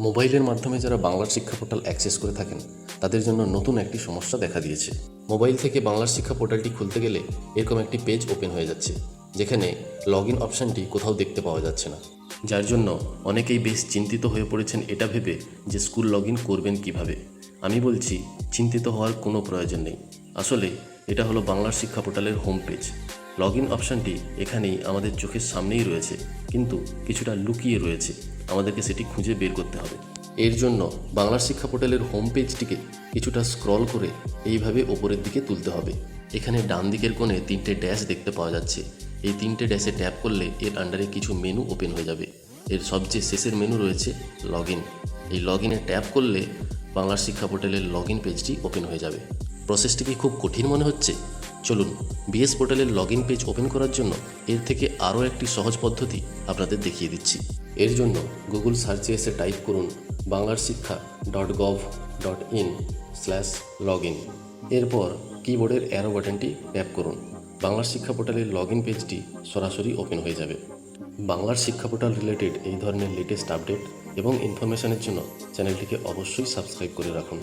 মোবাইলের মাধ্যমে যারা বাংলার শিক্ষা পোর্টাল অ্যাক্সেস করে থাকেন, তাদের জন্য নতুন একটি সমস্যা দেখা দিয়েছে। মোবাইল থেকে বাংলার শিক্ষা পোর্টালটি খুলতে গেলে এরকম একটি পেজ ওপেন হয়ে যাচ্ছে, যেখানে লগ ইন অপশানটি কোথাও দেখতে পাওয়া যাচ্ছে না। যার জন্য অনেকেই বেশ চিন্তিত হয়ে পড়েছেন এটা ভেবে যে স্কুল লগ ইন করবেন কীভাবে। আমি বলছি, চিন্তিত হওয়ার কোনো প্রয়োজন নেই। আসলে এটা হলো বাংলার শিক্ষা পোর্টালের হোম পেজ লগ ইন অপশানটি এখানেই আমাদের চোখের সামনেই রয়েছে, কিন্তু কিছুটা লুকিয়ে রয়েছে। আমাদেরকে সেটি খুঁজে বের করতে হবে। এর জন্য বাংলার শিক্ষা পোর্টালের হোম পেজটিকে কিছুটা স্ক্রল করে এইভাবে ওপরের দিকে তুলতে হবে। এখানে ডান দিকের কোণে তিনটে ড্যাশ দেখতে পাওয়া যাচ্ছে। এই তিনটে ড্যাশে ট্যাপ করলে এর আন্ডারে কিছু মেনু ওপেন হয়ে যাবে। এর সবচেয়ে শেষের মেনু রয়েছে লগ ইন এই লগ ইনে ট্যাপ করলে বাংলার শিক্ষা পোর্টালের লগ ইন পেজটি ওপেন হয়ে যাবে। প্রসেসটি কি খুব কঠিন মনে হচ্ছে। চলুন বিএস পোর্টালের লগ ইন পেজ ওপেন করার জন্য এর থেকে আরও একটি সহজ পদ্ধতি আপনাদের দেখিয়ে দিচ্ছি। এর জন্য গুগল সার্চে এসে টাইপ করুন বাংলার শিক্ষা dot gov dot in slash log in এরপর কিবোর্ডের অ্যারো বাটনটি ট্যাপ করুন। বাংলার শিক্ষা পোর্টালের লগ ইন পেজটি সরাসরি ওপেন হয়ে যাবে। বাংলার শিক্ষা পোর্টাল রিলেটেড এই ধরনের লেটেস্ট আপডেট এবং ইনফরমেশনের জন্য চ্যানেলটিকে অবশ্যই সাবস্ক্রাইব করে রাখুন।